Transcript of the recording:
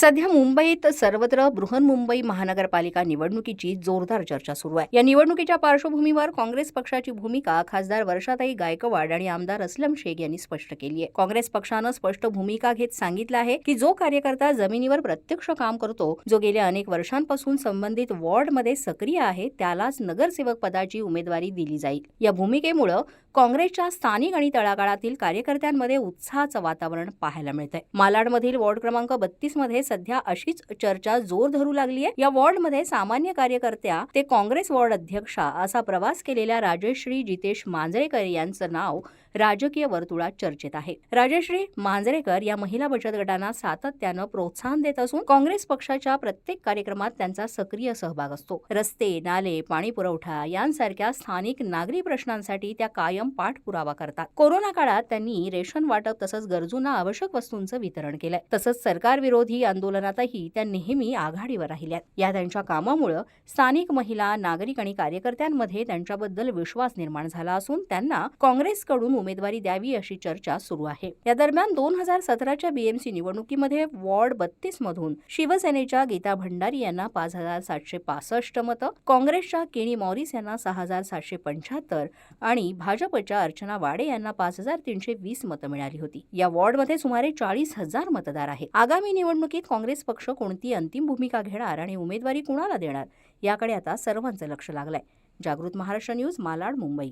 सध्या मुंबईत सर्वत्र बृहन्मुंबई महानगरपालिका निवडणुकीची जोरदार चर्चा सुरू आहे. या निवडणुकीच्या पार्श्वभूमीवर काँग्रेस पक्षाची भूमिका खासदार वर्षाताई गायकवाड आणि आमदार असलम शेख यांनी स्पष्ट केली आहे. काँग्रेस पक्षानं स्पष्ट भूमिका घेत सांगितलं आहे की जो कार्यकर्ता जमिनीवर प्रत्यक्ष काम करतो जो गेल्या अनेक वर्षांपासून संबंधित वॉर्डमध्ये सक्रिय आहे त्यालाच नगरसेवक पदाची उमेदवारी दिली जाईल. या भूमिकेमुळं काँग्रेसच्या स्थानिक आणि तळागाळातील कार्यकर्त्यांमध्ये उत्साहाचं वातावरण पाहायला मिळतंय. मालाडमधील वॉर्ड क्रमांक बत्तीसमध्ये सध्या अशीच चर्चा जोर धरू लागली आहे या वॉर्डमध्ये सामान्य कार्यकर्त्या ते काँग्रेस वॉर्ड अध्यक्षा असा प्रवास केलेल्या राजश्री जितेश मांजरेकर यांचं नाव राजकीय वर्तुळात चर्चेत आहे. राजश्री मांजरेकर या महिला बचत गटांना सातत्यानं प्रोत्साहन देत असून काँग्रेस पक्षाच्या प्रत्येक कार्यक्रमात त्यांचा सक्रिय सहभाग असतो. रस्ते नाले पाणी पुरवठा यांसारख्या स्थानिक नागरी प्रश्नांसाठी त्या कायम पाठपुरावा करतात. कोरोना काळात त्यांनी रेशन वाटप तसंच गरजूंना आवश्यक वस्तूंचं वितरण केलंय. तसंच सरकारविरोधी आंदोलनातही त्या नेहमी आघाडीवर राहिल्यात. या त्यांच्या कामामुळं स्थानिक महिला नागरिक आणि कार्यकर्त्यांमध्ये त्यांच्याबद्दल विश्वास निर्माण झाला असून त्यांना काँग्रेसकडून उमेदवारी द्यावी अशी चर्चा सुरू आहे. या दरम्यान दोन हजार सतराच्या बीएमसी निवडणुकीमध्ये वॉर्ड बत्तीस मधून शिवसेनेच्या गीता भंडारी यांना पाच हजार सातशे पासष्ट मतं काँग्रेसच्या केणी मॉरिस यांना सहा हजार सातशे पंच्याहत्तर आणि भाजपच्या अर्चना वाडे यांना पाच हजार तीनशे वीस मतं मिळाली होती. या वॉर्डमध्ये सुमारे चाळीस हजार मतदार आहेत. आगामी निवडणुकीत काँग्रेस पक्ष कोणती अंतिम भूमिका घेणार आणि उमेदवारी कुणाला देणार याकडे आता सर्वांचं लक्ष लागलंय. जागृत महाराष्ट्र न्यूज मालाड मुंबई.